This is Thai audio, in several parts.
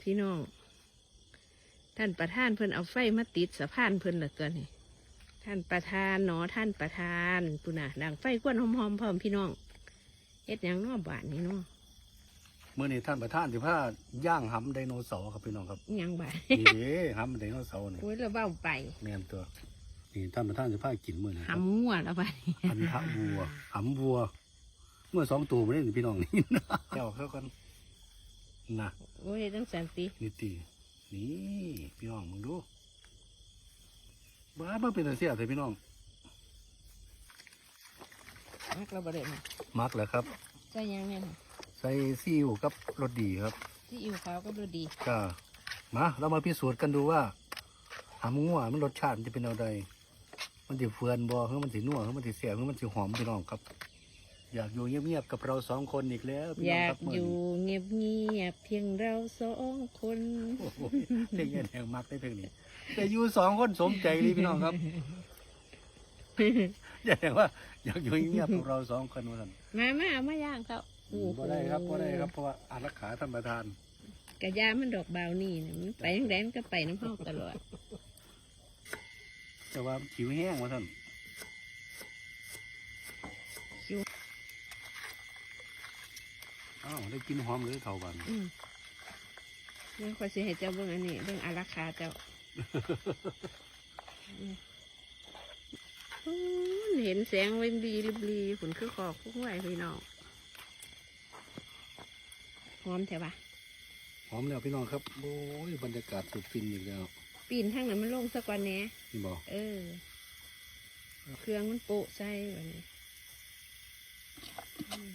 พี่น้อง ท่านประธานเพิ่นเอาไฟมาติดสะพานเพิ่นละตัวนี่ท่านประธานเนาะท่านประธานปุน่ะดังไฟกวนหอมๆพร้อมพี่น้องเฮ็ดหยังเนอบานนี่เนาะเมื่อนี้ท่านประธานสิพาย่างหำไดโนเสาร์ครับพี่น้องครับอิหยังบานนี่เด้หำไดโนเสาร์นี่โอ้ยเราเบ้าไปแม่นตัวนี่ท่านประธานสิพากินมื้อนี้ครับหำงัวแล้วบานนี้อันทะวัวหำวัว เมื่อสองตัวมาได้พี่น้องนี่นะเจ้าเข้ากัน นะโอ้ยตั้งสันตินี่ตีนี่พี่น้องมึงดูบ้ามันเป็นอะไรเสียแต่พี่น้องมักเราบ่ได้มามักแหละครับใส่หยังเนี่ยค่ะใส่ซีอิ๊วกับรสดีครับที่อิวขาวก็ดูดีก็มาเรามาพิสูจน์กันดูว่าหำงัวมันรสชาติมันจะเป็นเอาใดมันจะเฟือนบ่หรือมันจะนัวหรือมันจะเสียหรือมันจะหอมพี่น้องครับ อยากอยู่เงียบๆกับเราสองคนอีกแล้วพี่อน้องยาครักบมื้อยู่นี้เงียบเงียบๆเพียงเราสองคน โอ้โหเพลงแดงมักได้เพลงนี้ แต่อยู่สองคนสมใจเลยพี่น้องครับ อย่าแดงว่า อยากอยู่เงียบๆกับเราสองคนว่าซั่นมามาเอามาย่างเขาโอ้โหบ่ได้ครับบ่ได้ครับเพราะว่าอารักขาท่านประธาน กระยามันดอกบาวนี่นะมันไปทางแดนก็ไปน้ำเฮาตลอดแต่ว่าผิวแห้งว่าท่าน คิว อ้าว ได้กินหอมเลยเท่ากันอืมเรื่องควายสิให้เจ้าเบิ่งอันนี้เบิ่งอาราคาเจ้าอืมอู้นเห็นแสงเวงดีริบลีฝนคือขอกคุ้งไหวพี่น้องหอมแถวะหอมแล้วพี่น้องครับโอ้ยบรรยากาศสุดฟินอีกแล้วปีนทางนั้นมันลงสักวันแหน่นี่บอกเออ เครื่องมันโปะใส่แบบนี้อืม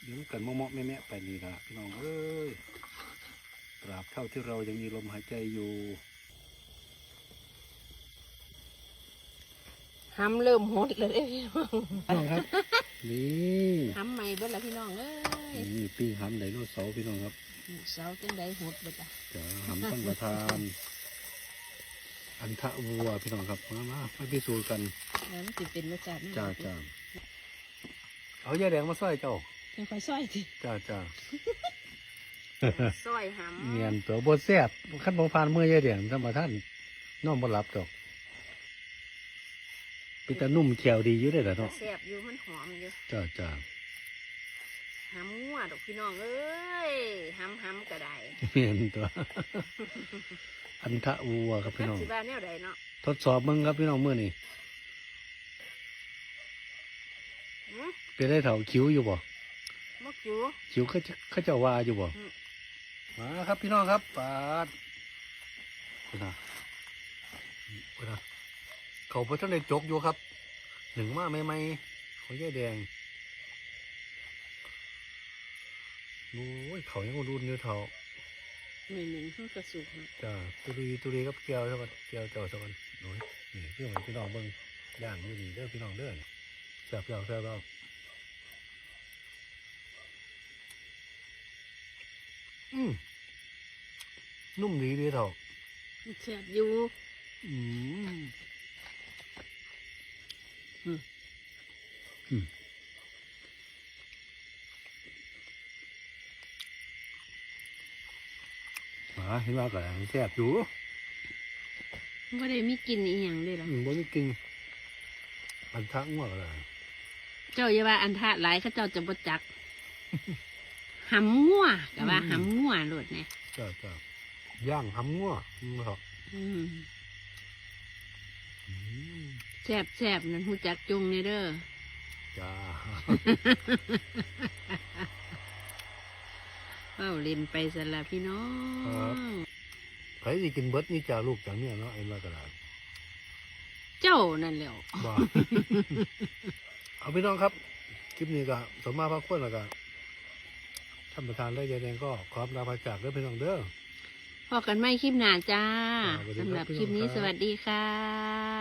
เดี๋ ยวกันเมาะๆแม่ๆไปนี่ละพี่น้องเอ้ยตราบเท่าที่เรายังมีลมหายใจอยู่ห้ำเริ่มหดเลยเด้อพี่น้องพี่น้องครับ นี่ห้ำใหม่เบิดละพี่น้องเอ้ยนี่ปิ้งหำไดโนเสาร์พี่น้องครับเสาจังใดหดเบิดอะจะหำท่านประธาน อันทะวัวพี่น้องครับมามาไปพิสูจน์กันแล้วมันสิเป็นรสชาติจ้าจ้าเอายาแดงมาใส่เจ้า ยังค่อยซอยทีจ้าจ้าซอยห้ำเนียนตัวบดแซ่บขั้นบ่ผ่านเมื่อยายแดงท่านประธานนอนบ่หลับดอกเป็นตานุ่มเขียวดีอยู่ได้อล่ะเนาะแซ่บอยู่มันหอมอยู่จ้าจ้าห้ำงัวดอกพี่น้องเอ้ยห้ำห้ำก็ได้เนียนตัว อันทะวัวครับพี่น้อง สิบ้าแนวใดเนาะทดสอบมึงครับพี่น้องเมื่อนี้หืมเป็นได้เถ่าคิ้วอยู่บ่ มกอยู่คิ้วเขาจะเขาเจะว่าอยู่บ่อืมมาครับพี่น้องครับปาดคุณนะคุณนะเขาพระท่านได้จกอยู่ครับ หนึ่งมาใหม่ๆของยายแดงโอ้ยเขายังรุนอยู่เท่าหนึ่งหนึ่งข้าวกระสุกจ้าตุลีตุลีกับเกียวสักวันเกียวเจ้าสักวันโอ้ยนี่พี่น้องพี่น้องเบิ่งย่างอยู่นี่เด้อพี่น้องเด้อแซ่บแล้วแซ่บแล้วอืม นุ่มดีดีเท่าแซ่บอยู่อืมอืมอืมอ่าเห็นว่าก็แซ่บอยู่ไม่ได้มีกินอีหยังเลยหรออืมบ่ได้กินอันทักง่วงอะไรเจ้าอย่าว่าอันทะหลายเขาเจ้าจะบ่จัก หำงัวก็ว่าหำงัวโลดเนี่ยจ้าจ้าย่างหำง่วงอืมครับอืมอืมแซ่บแซ่บนั่นหูจักจุงเนี่ยเด้อจ้าเฝ้าเล่นไปสละพี่น้องใครสิกินเบิดนี่จ่าลูกจากเนี่ยเนาะไอ้มากระดาษเจ้านั่นแหล้วบ่เอาพี่น้องครับ คลิปนี้ก็สมมาพักคนแล้วก็ ท่านประธานได้ยายแดงก็ขอบลาพาจากเด้อพี่น้องเด้อพอกันไม่คลิปหน้าจ้าอ่าสวัสดีครับสำหรับคลิปนี้พี่น้องครับสวัสดีค่ะ